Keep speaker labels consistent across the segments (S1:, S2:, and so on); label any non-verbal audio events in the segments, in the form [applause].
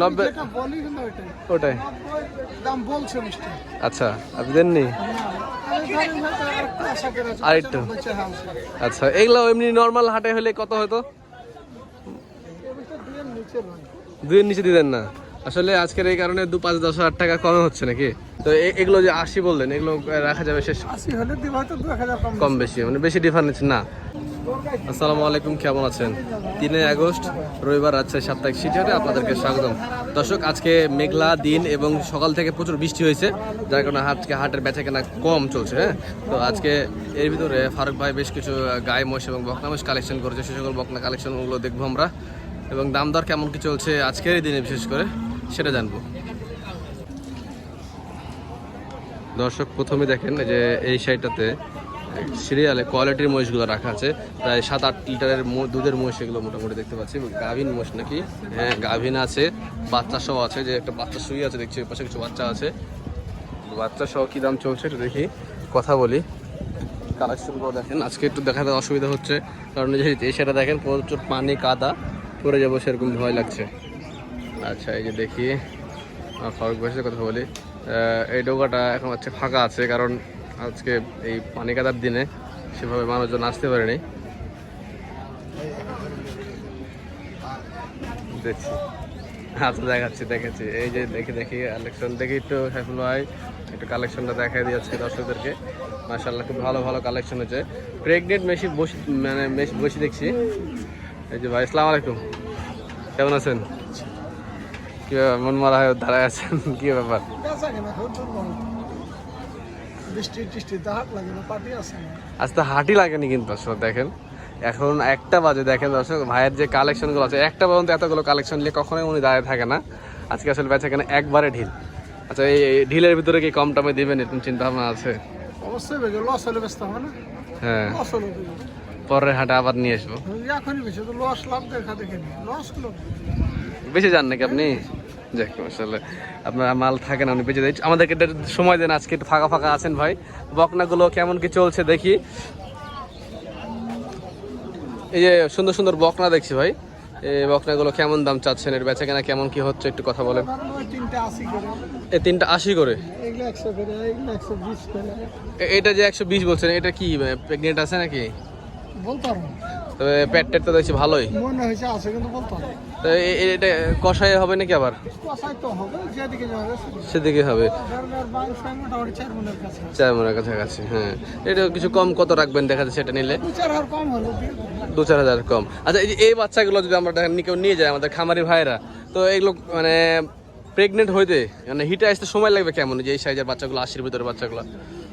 S1: নব্বই ওটাই।
S2: দাম বলছে
S1: আচ্ছা আপনি দেননি? আর একটু। আচ্ছা এগুলো এমনি নর্মাল হাটে হলে কত হতো?
S2: দুইয়ের নিচে
S1: দিতেন না। আসলে আজকের এই কারণে দু পাঁচ দশ হাজার টাকা কমে হচ্ছে নাকি? তো এগুলো যে আশি বললেন এগুলো রাখা যাবে শেষ।
S2: আশি হলে হয়তো কম
S1: বেশি। মানে বেশি ডিফারেন্স না। আসসালামু আলাইকুম, কেমন আছেন? তিনই আগস্ট, রবিবার রাজশাহী সাপ্তাহিক সিটিহাটে আপনাদেরকে স্বাগতম। দর্শক, আজকে মেঘলা দিন এবং সকাল থেকে প্রচুর বৃষ্টি হয়েছে, যার কারণে আজকে হাটের বেচা কেনা কম চলছে হ্যাঁ? তো আজকে এর ভিতরে ফারুক ভাই বেশ কিছু গায়ে মোষ এবং বকনা মোষ কালেকশন করেছে। সে সকল বকনা কালেকশনগুলো দেখব আমরা। এবং দাম দর কেমন কি চলছে আজকের এই দিনে বিশেষ করে, সেটা জানব। দর্শক, প্রথমে দেখেন যে এই সাইডটাতে সিরিয়ালে কোয়ালিটির মহিষগুলো রাখা আছে। প্রায় সাত আট লিটারের দুধের মহিষ এগুলো মোটামুটি দেখতে পাচ্ছি। গাভিন মহিষ নাকি? হ্যাঁ গাভিন আছে বাচ্চা সহ আছে, যে একটা বাচ্চা শুয়ে আছে, দেখছি পাশে কিছু বাচ্চা আছে। বাচ্চা সহ কী দাম চলছে একটু দেখি, কথা বলি। কালেকশনগুলো দেখেন, আজকে একটু দেখাতে অসুবিধা হচ্ছে, কারণ যে সেটা দেখেন, প্রচুর পানি, কাদা, পড়ে যাব সেরকম ভয় লাগছে। আচ্ছা এই যে দেখি ফারুক কথা বলি। এই ডোকাটা এখন হচ্ছে ফাঁকা আছে, কারণ আজকে এই পানি কাদার দিনে সেভাবে মানুষজন আসতে পারেনি। দেখছি। আচ্ছা দেখাচ্ছি দেখেছি এই যে দেখি দেখি কালেকশন দেখি একটু সাইফুল ভাই একটু কালেকশনটা দেখাই দিয়েছে দর্শকদেরকে। মার্শাল্লাহ খুব ভালো ভালো কালেকশন হচ্ছে প্রেগনেন্ট বেশি বসে মানে বেশি বসে দেখছি। এই যে ভাই, আসসালামু আলাইকুম। কেমন আছেন? কী মন মারা হয়ে দাঁড়ায় আছেন? কী ব্যাপার
S2: বেচা কেনা খুব দুর্বল। বৃষ্টি টিষ্টি দাহাত লাগে না পাটি আছে না?
S1: আজ তো হাঁটি লাগেনি কিন্তু আসলে দেখেন। এখন একটা বাজে দেখেন দর্শক ভাইয়ের যে কালেকশনগুলো আছে একটা পর্যন্ত এতগুলো কালেকশন নিয়ে কখনোই উনি দাঁড়িয়ে থাকে না। আজকে আসলে বেচা কেন একবারে ঢিল। আচ্ছা এই ঢিলের ভিতরে কি কম টামে দিবেন এরকম চিন্তা ভাবনা আছে?
S2: অবশ্যই লস হলে ব্যস্ত হবে না।
S1: হ্যাঁ।
S2: লস হলে
S1: পরের হাটে আবার নিয়ে আসব।
S2: এখনই বেশি তো লস লাভ দেখা দেখে লস হলো
S1: যান নাকি আপনি? যাক আসলে আপনার মাল থাকে না উনি বেঁচে দেয় আমাদেরকে সময় দেন আজকে একটু ফাঁকা ফাঁকা আছেন ভাই। বকনাগুলো কেমন কি চলছে দেখি। এই যে সুন্দর সুন্দর বকনা দেখছি ভাই। এই বকনাগুলো কেমন দাম চাচ্ছেন? এর বেচা কেনা কেমন কি হচ্ছে একটু কথা বলেন। এই তিনটা আশি করে। এটা যে একশো বিশ বলছেন এটা কি প্রেগনেন্ট আছে নাকি?
S2: বলতে পারব
S1: তবে প্যাট ট্যাট তো দেখছি ভালোই।
S2: মনে হয়েছে আছে কিন্তু বলতে
S1: এটা কষাই হবে নাকি আবার?
S2: কষাই তো হবে যেদিকে যাবে সেদিকে।
S1: হবে।
S2: চার মনের
S1: কাছাকাছি। হ্যাঁ। এটা কিছু কম কত রাখবেন দেখা যাচ্ছে সেটা নিলে?
S2: দু চার হাজার কম
S1: আচ্ছা এই যে এই বাচ্চাগুলো যদি আমরা দেখেন কেউ নিয়ে যায় আমাদের খামারি ভাইরা তো এগুলো মানে প্রেগনেন্ট হইতে মানে হিটে আসতে সময় লাগবে কেমন? যে এই সাইজের বাচ্চাগুলো আশির ভিতরে বাচ্চাগুলো।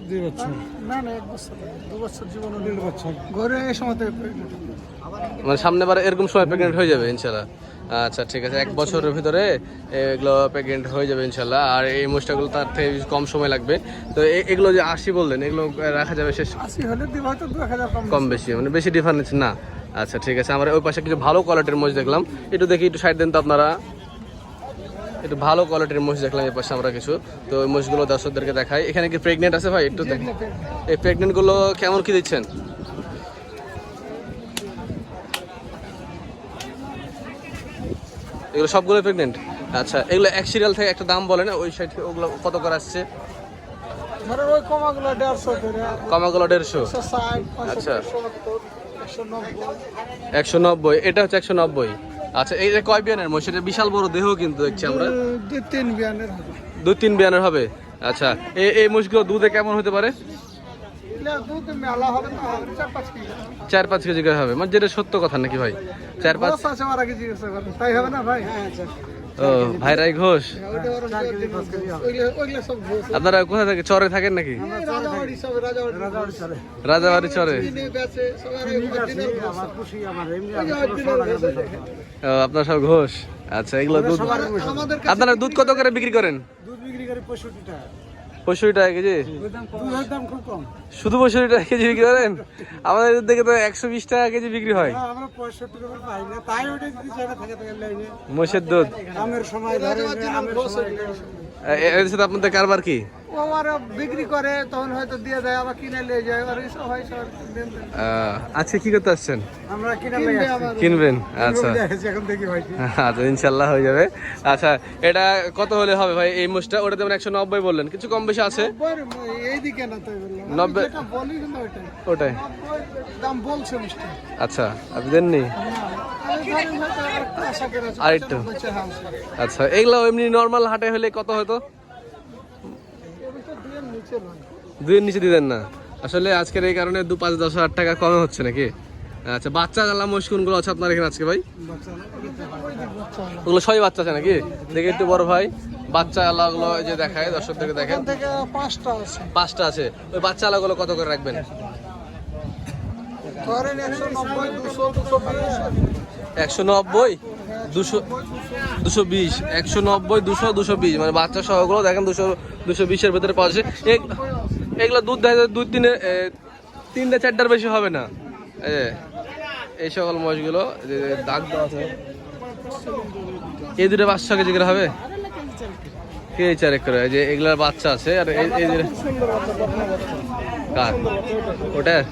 S2: দুই বছর। না না এক বছর। দু বছর জীবনে দেড় বছর। ঘরে এই সময় থেকে pregnant হলো।
S1: মানে সামনে বার এরকম সময় প্রেগনেন্ট হয়ে যাবে ইনশাল্লাহ আচ্ছা ঠিক আছে। এক বছরের ভিতরে এগুলো প্রেগনেন্ট হয়ে যাবে ইনশাল্লাহ। আর এই মোষটাগুলো তার থেকে কম সময় লাগবে। তো এগুলো যে আশি বললেন এগুলো রাখা যাবে শেষ?
S2: আশি হলে কম
S1: বেশি মানে বেশি ডিফারেন্স না। আচ্ছা ঠিক আছে। আমরা ওই পাশে কিছু ভালো কোয়ালিটির মোষ দেখলাম। একটু দেখি একটু সাইড দেন তো আপনারা। একটু ভালো কোয়ালিটির মোষ দেখলাম এই পাশে আমরা কিছু। তো ওই মোষগুলো দর্শকদেরকে দেখাই। এখানে কি প্রেগনেন্ট আছে ভাই? একটু দেখি এই প্রেগনেন্টগুলো কেমন কি দিচ্ছেন? এগুলো সবগুলো প্রেগনেন্ট আচ্ছা এগুলো এক সিরিয়াল থেকে একটা দাম বলে না ওই সাইড থেকে ওগুলো কত করে আসছে?
S2: কমাগুলো দেড়শো
S1: আচ্ছা।
S2: একশো নব্বই।
S1: এটা হচ্ছে একশো নব্বই। আচ্ছা এই কয় বিয়ানের মহিষ? এটা বিশাল বড় দেহ কিন্তু দেখছি আমরা।
S2: দু- দুই তিন বিয়ানের হবে।
S1: দুই তিন বিয়ানের হবে। আচ্ছা এই এই মহিষগুলো দুধে কেমন হতে পারে?
S2: চার পাঁচ কেজি।
S1: করে হবে। মানে যেটা সত্য কথা নাকি ভাই? চার পাঁচ
S2: তাই হবে না ভাই? হ্যাঁ আচ্ছা
S1: ও
S2: ওইগুলো সব ঘোষ।
S1: আপনারা কোথায় থাকে চরে থাকেন নাকি?
S2: রাজাবাড়ি
S1: চরে। আপনার সব ঘোষ? আচ্ছা এগুলো দুধ আপনারা দুধ কত করে বিক্রি করেন?
S2: দুধ বিক্রি করে পঁয়ষট্টি টাকা।
S1: পঁয়ষট্টি টাকা কেজি? শুধু পঁয়ষট্টি টাকা কেজি বিক্রি করেন? আমাদের দিকে তো একশো বিশ টাকা কেজি বিক্রি হয়। মোষের দুধ।
S2: আমের সময়
S1: এর সাথে আপনাদের কারবার কি?
S2: ও আরও বিক্রি করে তখন হয়তো দিয়ে দেয় আবার কিনে নিয়ে যায় আর হয় সব
S1: আজকে কি করতে আসছেন?
S2: আমরা
S1: কিনবেন? আচ্ছা।
S2: এখন দেখি ভাই
S1: আচ্ছা ইনশাল্লাহ হয়ে যাবে। আচ্ছা এটা কত হলে হবে ভাই এই মোষটা? ওটা যেমন একশো নব্বই বললেন। কিছু কম বেশি আছে?
S2: এইদিকে না তাই
S1: নব্বই- ওটাই।
S2: দাম বলছে
S1: আচ্ছা আপনি দেননি?
S2: হ্যাঁ, আছে।
S1: আচ্ছা এগুলো এমনি নর্মাল হাটে হলে কত হতো?
S2: দুইয়ের নিচে।
S1: দিতেন না। আসলে আজকের এই কারণে দু পাঁচ দশ হাজার টাকা কমে হচ্ছে নাকি? আচ্ছা বাচ্চা জ্বালা মুশকুনগুলো আছে আপনার এখানে আজকে ভাই। ওগুলো সবই বাচ্চা আছে নাকি? দেখে একটু বড় ভাই। বাচ্চা আলাগুলো যে দেখায় দেখেন
S2: থেকে পাঁচটা আছে।
S1: পাঁচটা আছে। ওই বাচ্চা আলাগুলো কত করে রাখবেন?
S2: একশো নব্বই, দুশো দুশো বিশ,
S1: একশো নব্বই, দুশো দুশো বিশ। মানে বাচ্চা সহগুলো দেখেন দুশো দুশো বিশের ভেতরে পাওয়া যাচ্ছে। এগ- এগুলো দুধ দেখা দুই তিনে তিনটে, চারটার বেশি হবে না। এই সকল যে, দাগ আছে। এই দুটো কেজি করে হবে? কে চারেক করে যে, এগুলার বাচ্চা আছে। আর এই কার? ওটা?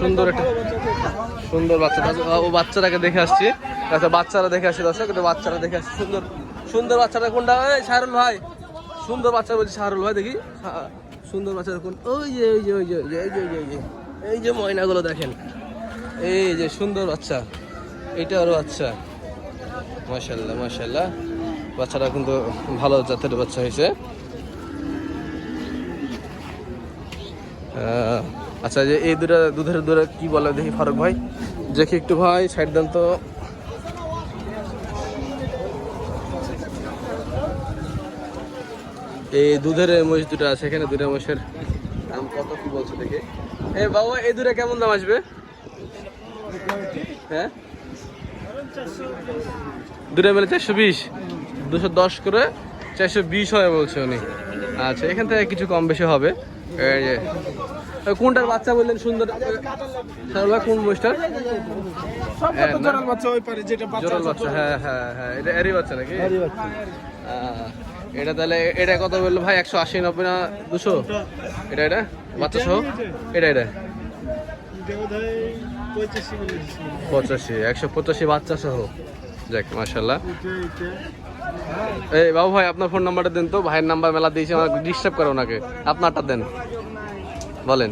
S1: সুন্দর একটা সুন্দর বাচ্চা। ও বাচ্চাটাকে দেখে আসছি। আচ্ছা বাচ্চারা দেখে আসছি দর্শক কিন্তু বাচ্চারা দেখে আসছি। সুন্দর সুন্দর বাচ্চাটা কোনটা? শাহরুল ভাই। সুন্দর বাচ্চা বলছি শাহরুল ভাই দেখি। শা- সুন্দর বাচ্চাটা কোন ওই যে ওই যে ওই যে ওই যে এই যে এই যে, এই যে ময়নাগুলো দেখেন। এই যে সুন্দর বাচ্চা। এইটা আরও বাচ্চা। মাশাল্লাহ মাশাল্লাহ বাচ্চাটা কিন্তু ভালো জাতের বাচ্চা হয়েছে। আহ, আচ্ছা যে এই দুটা দুধের দুধ কি বলে দেখি ফারুক ভাই? দেখি একটু ভাই, সাইড দেন তো। এই দুধের মহিষ দুটো আছে, এখানে দুটা মহিষের দাম কত কি বলছো দেখি। এ বাবা, এই দুটা কেমন দাম আসবে? হ্যাঁ? দুটা মিলে চারশো বিশ। দুশো দশ করে চারশো বিশ হয় বলছে উনি। আচ্ছা এখান থেকে কিছু কম বেশি হবে। কোনটার বাচ্চা বললেন সুন্দর? শাহরুল কোন মহিষটার হ্যাঁ।
S2: জোড়ার বাচ্চা ওই পারে যেটা
S1: জোরাল বাচ্চা হ্যাঁ হ্যাঁ হ্যাঁ এটা এরই বাচ্চা নাকি?
S2: এরই বাচ্চা।
S1: এটা তাহলে এটা কত বলল ভাই? একশো আশি নব্বই না দুশো? এটা এটা? বাচ্চা সহ? এটা এটা?
S2: পঁচাশি
S1: একশো পঁচাশি বাচ্চা সহ। যাক
S2: এটা।
S1: এই বাবু ভাই আপনার ফোন নাম্বারটা দেন তো। ভাইয়ের নাম্বার মেলা দিয়েছে আমাকে ডিস্টার্ব করে ওনাকে। আপনারটা দেন। বলেন।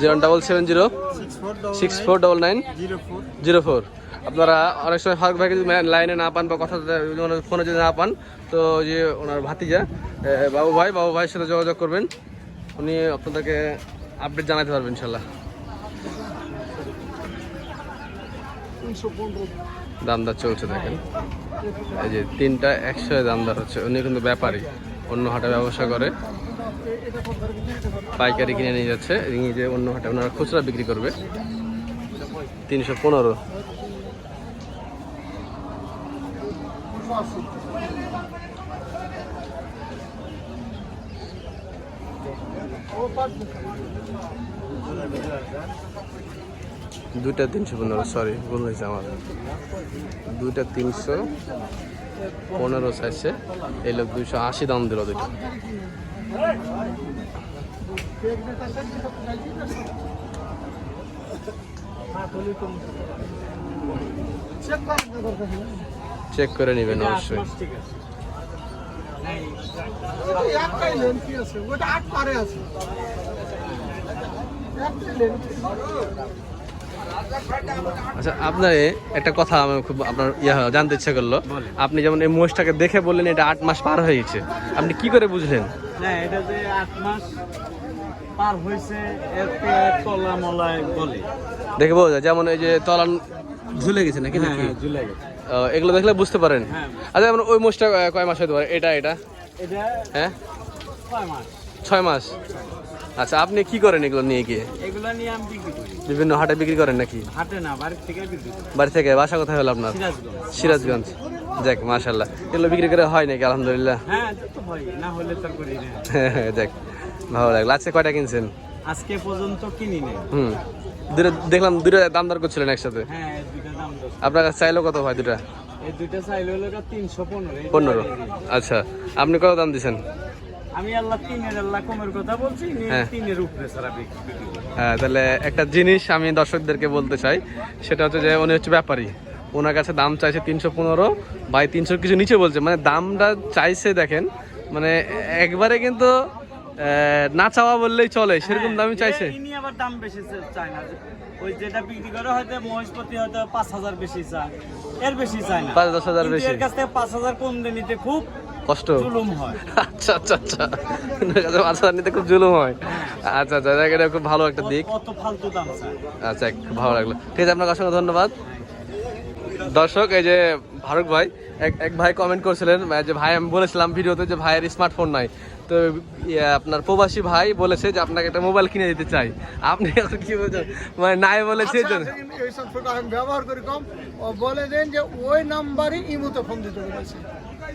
S2: Zero double seven zero. Six four double
S1: nine
S2: zero four
S1: আপনারা অনেক সময় ফারুক ভাইকে যদি লাইনে না পান বা কথা ফোনে যদি না পান, তো যে ওনার ভাতিজা বাবু ভাই, বাবু ভাইয়ের সাথে যোগাযোগ করবেন। উনি আপনাদেরকে আপডেট জানাতে পারবেন, ইনশাল্লাহ। দামদার চলছে দেখেন। এই যে তিনটা একশো দামদার হচ্ছে। উনি কিন্তু ব্যাপারী। অন্য হাটে ব্যবসা করে। পাইকারি কিনে নিয়ে যাচ্ছে। নিয়ে যে অন্য হাটে ওনারা খুচরা বিক্রি করবে। তিনশো পনেরো। দুইটা তিনশো পনেরো সরি ভুল হয়েছে আমার। দুইটা তিনশো পনেরো চাইছে এই লোক দুইশো আশি দাম দিল দুইটা।
S2: চেক
S1: করে নেবেন অবশ্যই।
S2: আছে। ওটা আট পারে আছে।
S1: আচ্ছা আপনার একটা কথা আমার খুব আপনার ইয়া জানতে ইচ্ছা করল। আপনি যেমন এই মোষটাকে দেখে বললেন এটা আট মাস পার হয়ে গেছে। আপনি কি করে বুঝলেন?
S3: না এটা যে আট মাস পার হয়েছে এতে বলে
S1: দেখে বোঝা যেমন এই যে তলান ঝুলে গেছে নাকি নাকি?
S3: ঝুলে গেছে।
S1: এগুলো দেখলে বুঝতে পারেন।
S3: হ্যাঁ।
S1: আচ্ছা যেমন ওই মোষটা কয় মাস হতে পারে? এটা এটা? হ্যাঁ?
S3: কয় মাস।
S1: ছয় মাস। আচ্ছা আপনি কি করেন এগুলো নিয়ে গিয়ে?
S3: এগুলো নিয়ে আমি বিক্রি করি।
S1: বিভিন্ন হাটে বিক্রি করেন নাকি?
S3: হাটে না বাড়ির থেকে বিক্রি করি।
S1: বাড়ি থেকে বাসা কোথায় হলো আপনার?
S3: সিরাজগঞ্জ।
S1: সিরাজগঞ্জ। যাক মাশাল্লাহ এগুলো বিক্রি করে হয় নাকি আলহামদুলিল্লাহ?
S3: হ্যাঁ তো হয় না হলে তার করি না। [laughs]
S1: যাক ভালো লাগল। আজকে কয়টা কিনছেন?
S3: আজকে পর্যন্ত কিনি
S1: হুম। দুটো দেখলাম দুটো দাম দর করছিলেন একসাথে।
S3: হ্যাঁ দাম দশ
S1: আপনার কাছে চাইলো কত ভাই দুটা?
S3: এই চাইলে হলো তিনশো পনেরো।
S1: আচ্ছা আপনি কত দাম দিছেন?
S3: আমি আল্লাহ তিনের আল্লাহ কমের কথা বলছি
S1: হ্যাঁ।
S3: তিনের উপরে।
S1: হ্যাঁ তাহলে একটা জিনিস আমি দর্শকদেরকে বলতে চাই সেটা হচ্ছে যে উনি হচ্ছে ব্যাপারী ওনার কাছে দাম চাইছে তিনশো পনেরো বাই তিনশো কিছু নিচে বলছে মানে দামটা চাইছে দেখেন মানে একবারে কিন্তু না চাওয়া বললেই চলে সেরকম দামই
S3: হ্যাঁ,
S1: চাইছে
S3: ইনি আবার দাম বেশি চায় না ওই যেটা বিক্রি করে হয়তো মহেশপতি হয়তো পাঁচ হাজার বেশি চায় এর বেশি চায় না
S1: পাঁচ দশ হাজার বেশি।
S3: এর কাছ থেকে পাঁচ হাজার কম দিয়ে নিতে খুব
S1: কষ্ট? আচ্ছা আচ্ছা আচ্ছা। ওনার কাছে মাছ ধরা নিতে খুব জুলুম হয়। আচ্ছা আচ্ছা এটা খুব ভালো একটা দিক। আচ্ছা খুব ভালো লাগল। ঠিক আছে আপনাকে অসংখ্য ধন্যবাদ। দর্শক এই যে ফারুক ভাই এক এক ভাই কমেন্ট করছিলেন যে ভাই আমি বলেছিলাম ভিডিওতে যে ভাইয়ের স্মার্টফোন নাই। তো আপনার প্রবাসী ভাই বলেছে যে আপনাকে একটা মোবাইল কিনে দিতে চাই। আপনি এখন কি বলছেন? মানে নাই বলেছে
S2: আচ্ছা, আমি ব্যবহার করি কম। বলে দেন যে ওই নাম্বারই ইমোতে ফোন দিতে বলেছে।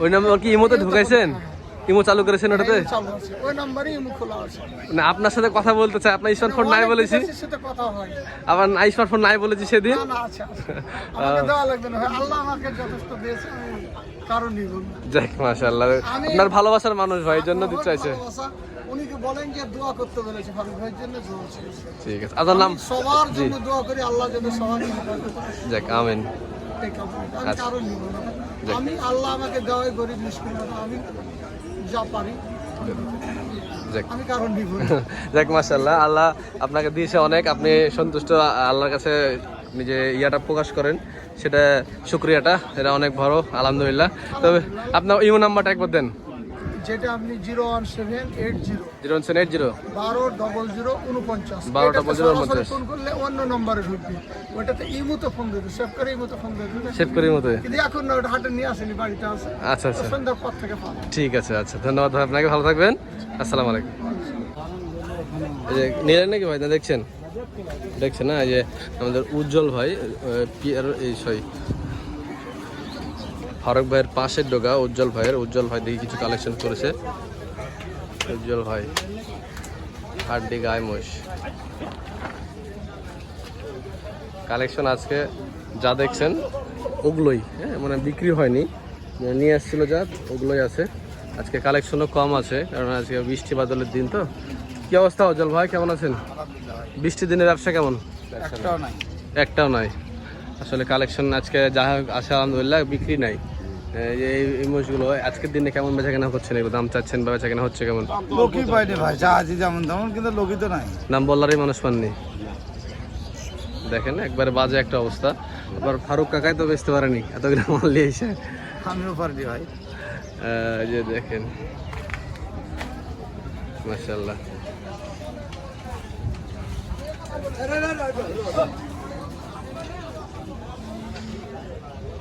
S1: ওই নাম্বার কি ইমোতে ঢুকাইছেন? ইমো চালু করেছেন ওটাতে?
S2: ওই ইমো খোলা আছে।
S1: না আপনার সাথে কথা বলতে চাই আপনার স্মার্টফোন নাই বলেছি।
S2: সাথে কথা হয়।
S1: আবার নাই স্মার্টফোন নাই বলেছি সেদিন?
S2: না না আছে আছে। আমাকে দেওয়া লাগবে না। আল্লাহ আমাকে যথেষ্ট দিয়েছে আমি কারণই
S1: যাক মাশাআল্লাহ। আপনার ভালোবাসার মানুষ ভাই জন্য দিতে চাইছে।
S2: ভালোবাসা, বলেন যে দোয়া করতে বলেছে? ফারুক ভাইয়ের জন্য দোয়া
S1: ঠিক আছে। আপনার নাম?
S2: আমি সবার
S1: জি।
S2: জন্য দোয়া করি আল্লাহ যেন সবার হেফাজত
S1: যাক আমিন। আচ্ছা।
S2: কারণ নিব না। আমি আল্লাহ আমাকে দেওয়াই গরিব মুশকিল আমি যা পারি।
S1: যাক [laughs] মাশাল্লাহ আল্লাহ আপনাকে দিয়েছে অনেক। আপনি সন্তুষ্ট আল্লাহর কাছে নিজে ইয়াটা প্রকাশ করেন। সেটা শুক্রিয়াটা এটা অনেক বড় আলহামদুলিল্লাহ। তবে আপনার ইমো নাম্বারটা একবার দেন।
S2: যেটা আপনি zero one seven eight zero
S1: zero seven eight zero.
S2: বারো ডবল জিরো উনপঞ্চাশ
S1: বারো double zero উনপঞ্চাশ।
S2: ফোন করলে অন্য নম্বরে ঢুকবে। ওটাতে ইমুতে ফোন দেবে। সেভ করে ইমুতে ফোন দেবে।
S1: সেভ করি মতো
S2: কিন্তু এখন না ওটা হাটে নিয়ে আসেনি বাড়িতে আছে।
S1: আচ্ছা আচ্ছা।
S2: সন্ধ্যার পর থেকে পাবে।
S1: ঠিক আছে আচ্ছা। ধন্যবাদ আপনাকে ভালো থাকবেন। আসসালামু আলাইকুম। নিলেন নাকি ভাই? না দেখছেন? দেখছেন না? এই যে আমাদের উজ্জ্বল ভাই আহ, পিয়ার এই সরি ফারুক ভাইয়ের পাশের ডোগা উজ্জ্বল ভাইয়ের। উজ্জ্বল ভাই দেখি কিছু কালেকশন করেছে। উজ্জ্বল ভাই হাড্ডি গায়ে মোষ কালেকশন আজকে যা দেখছেন ওগুলোই। হ্যাঁ মানে বিক্রি হয়নি। মানে নিয়ে আসছিল যা ওগুলোই আছে। আজকে কালেকশনও কম আছে কারণ আজকে বৃষ্টি বাদলের দিন তো। কি অবস্থা উজ্জ্বল ভাই কেমন আছেন? বৃষ্টির দিনের ব্যবসা কেমন?
S2: একটাও নাই।
S1: আসলে কালেকশন আজকে যা হোক আছে আলহামদুলিল্লাহ বিক্রি নাই। এই মোষগুলো আজকের দিনে কেমন বেচা কেনা হচ্ছে না দাম চাচ্ছেন বা বেচা কেনা হচ্ছে কেমন?
S4: লোকই পাইনি ভাই যা আছে যেমন তেমন কিন্তু লোকই তো নাই।
S1: নাম বলারই মানুষ পাননি। দেখেন একবারে বাজে একটা অবস্থা। আবার ফারুক কাকাই তো বেচতে পারেনি এতগুলো মাল নিয়ে এসে।
S4: আমিও পারিনি ভাই।
S1: যে দেখেন। মাশাল্লাহ